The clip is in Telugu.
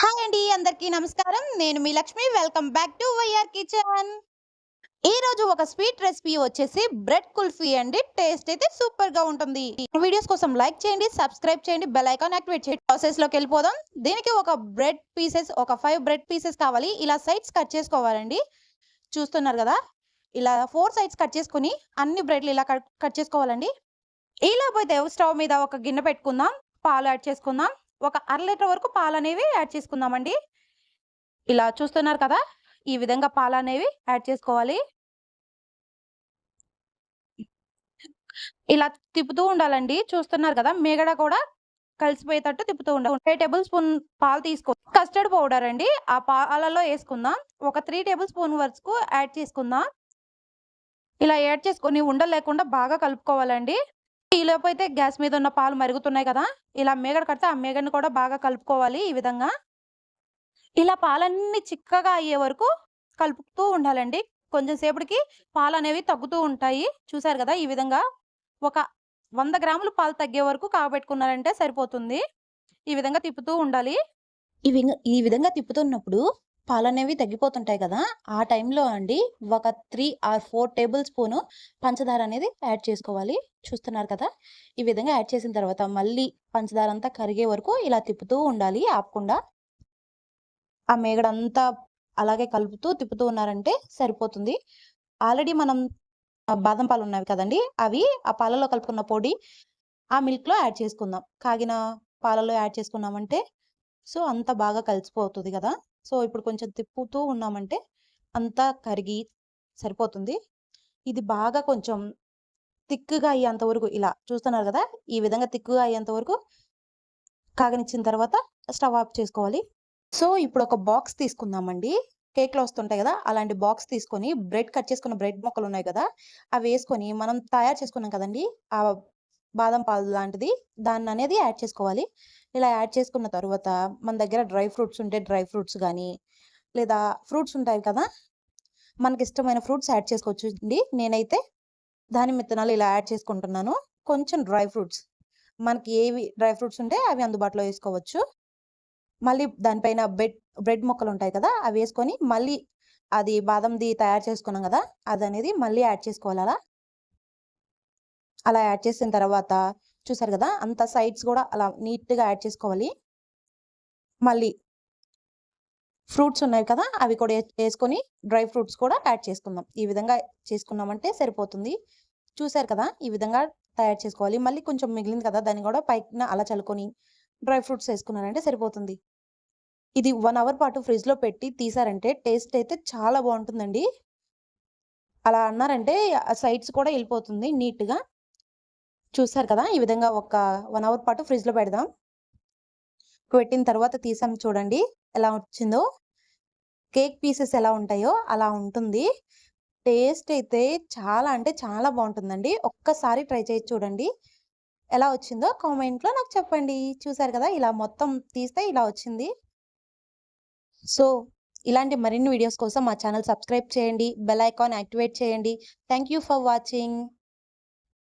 హాయ్ అండి అందరికీ నమస్కారం. నేను మీ Lakshmi. Welcome back to YR kitchen ఈ రోజు ఒక స్వీట్ రెసిపీ వచ్చేసి బ్రెడ్ కుల్ఫీ అండి. టేస్ట్ అయితే సూపర్గా ఉంటుంది. వీడియోస్ కోసం లైక్ చేయండి సబ్స్క్రైబ్ చేయండి బెల్ ఐకాన్ యాక్టివేట్ చేయండి. ప్రాసెస్లోకి వెళ్ళిపోదాం. దీనికి ఒక బ్రెడ్ పీసెస్ ఒక ఫైవ్ బ్రెడ్ పీసెస్ కావాలి. ఇలా సైడ్స్ కట్ చేసుకోవాలండి. చూస్తున్నారు కదా? ఇలా ఫోర్ సైడ్స్ కట్ చేసుకుని అన్ని బ్రెడ్లు ఇలా కట్ కట్ చేసుకోవాలండి. ఇలా పోతే స్టవ్ మీద ఒక గిన్నె పెట్టుకుందాం. పాలు యాడ్ చేసుకుందాం. ఒక అర లీటర్ వరకు పాలు అనేవి యాడ్ చేసుకుందామండి. ఇలా చూస్తున్నారు కదా ఈ విధంగా పాలు అనేవి యాడ్ చేసుకోవాలి. ఇలా తిప్పుతూ ఉండాలండి. చూస్తున్నారు కదా మేగడ కూడా కలిసిపోయేటట్టు తిప్పుతూ ఉండాలి ఫైవ్ టేబుల్ స్పూన్ పాలు తీసుకో కస్టర్డ్ పౌడర్ అండి. ఆ పాలలో వేసుకుందాం. ఒక త్రీ టేబుల్ స్పూన్ వరకు యాడ్ చేసుకుందాం. ఇలా యాడ్ చేసుకొని ఉండలేకుండా బాగా కలుపుకోవాలండి. ఈలోపు అయితే గ్యాస్ మీద ఉన్న పాలు మరుగుతున్నాయి కదా ఇలా మేగడ కడితే ఆ మేగడని కూడా బాగా కలుపుకోవాలి ఈ విధంగా. ఇలా పాలన్నీ చిక్కగా అయ్యే వరకు కలుపుతూ ఉండాలండి. కొంచెం సేపటికి పాలు అనేవి తగ్గుతూ ఉంటాయి. చూసారు కదా ఈ విధంగా ఒక వంద గ్రాములు పాలు తగ్గే వరకు కాబెట్టుకున్నారంటే సరిపోతుంది. ఈ విధంగా తిప్పుతూ ఉండాలి. ఈ విధంగా ఈ విధంగా తిప్పుతున్నప్పుడు పాలు అనేవి తగ్గిపోతుంటాయి కదా! ఆ టైంలో అండి ఒక three or four table spoon పంచదార అనేది యాడ్ చేసుకోవాలి. చూస్తున్నారు కదా! ఈ విధంగా యాడ్ చేసిన తర్వాత మళ్ళీ పంచదార అంతా కరిగే వరకు ఇలా తిప్పుతూ ఉండాలి ఆపకుండా. ఆ మేగడంతా అలాగే కలుపుతూ తిప్పుతూ ఉన్నారంటే సరిపోతుంది. ఆల్రెడీ మనం బాదం పాలు ఉన్నవి కదండి అవి ఆ పాలలో కలుపుకున్న పొడి ఆ మిల్క్లో యాడ్ చేసుకుందాం. కాగిన పాలలో యాడ్ చేసుకున్నామంటే సో అంత బాగా కలిసిపోతుంది కదా! సో ఇప్పుడు కొంచెం తిప్పుతూ ఉన్నామంటే అంతా కరిగి సరిపోతుంది. ఇది బాగా కొంచెం తిక్కుగా అయ్యేంత వరకు ఇలా చూస్తున్నారు కదా ఈ విధంగా తిక్కుగా అయ్యేంత వరకు కాగనిచ్చిన తర్వాత స్టవ్ ఆఫ్ చేసుకోవాలి. సో ఇప్పుడు ఒక బాక్స్ తీసుకుందామండి. కేక్లో వస్తుంటాయి కదా అలాంటి బాక్స్ తీసుకొని బ్రెడ్ కట్ చేసుకున్న బ్రెడ్ మొక్కలు ఉన్నాయి కదా అవి వేసుకొని మనం తయారు చేసుకున్నాం కదండి ఆ బాదం పాలు లాంటిది. దాన్ని అనేది యాడ్ చేసుకోవాలి. ఇలా యాడ్ చేసుకున్న తర్వాత మన దగ్గర డ్రై ఫ్రూట్స్ ఉంటే డ్రై ఫ్రూట్స్ కానీ లేదా ఫ్రూట్స్ ఉంటాయి కదా మనకి ఇష్టమైన ఫ్రూట్స్ యాడ్ చేసుకోవచ్చు అండి. నేనైతే దానిమ్మ విత్తనాలు ఇలా యాడ్ చేసుకుంటున్నాను. కొంచెం డ్రై ఫ్రూట్స్. మనకి ఏవి డ్రై ఫ్రూట్స్ ఉంటే అవి అందుబాటులో వేసుకోవచ్చు. మళ్ళీ దానిపైన బ్రెడ్ బ్రెడ్ ముక్కలు ఉంటాయి కదా అవి వేసుకొని మళ్ళీ అది బాదంది తయారు చేసుకున్నాం కదా అది అనేది మళ్ళీ యాడ్ చేసుకోవాలి అలా. అలా యాడ్ చేసిన తర్వాత చూసారు కదా అంత సైడ్స్ కూడా అలా నీట్గా యాడ్ చేసుకోవాలి. మళ్ళీ ఫ్రూట్స్ ఉన్నాయి కదా అవి కూడా వేసుకొని డ్రై ఫ్రూట్స్ కూడా యాడ్ చేసుకుందాం. ఈ విధంగా చేసుకున్నామంటే సరిపోతుంది. చూసారు కదా ఈ విధంగా తయారు చేసుకోవాలి. మళ్ళీ కొంచెం మిగిలింది కదా దాన్ని కూడా పైన అలా చల్లుకొని డ్రై ఫ్రూట్స్ వేసుకున్నారంటే సరిపోతుంది. ఇది వన్ అవర్ పాటు ఫ్రిడ్జ్లో పెట్టి తీసారంటే టేస్ట్ అయితే చాలా బాగుంటుందండి. అలా అన్నారంటే సైడ్స్ కూడా వెళ్ళిపోతుంది నీట్గా. చూసారు కదా? ఈ విధంగా ఒక వన్ అవర్ పాటు ఫ్రిడ్జ్లో పెడదాం. పెట్టిన తర్వాత తీసాం చూడండి ఎలా వచ్చిందో. కేక్ పీసెస్ ఎలా ఉంటాయో అలా ఉంటుంది. టేస్ట్ అయితే చాలా అంటే చాలా బాగుంటుందండి. ఒక్కసారి ట్రై చేసి చూడండి. ఎలా వచ్చిందో కామెంట్లో నాకు చెప్పండి. చూసారు కదా? ఇలా మొత్తం తీస్తే ఇలా వచ్చింది. సో ఇలాంటి మరిన్ని వీడియోస్ కోసం మా ఛానల్ సబ్స్క్రైబ్ చేయండి. బెల్ ఐకాన్ యాక్టివేట్ చేయండి. Thank you for watching.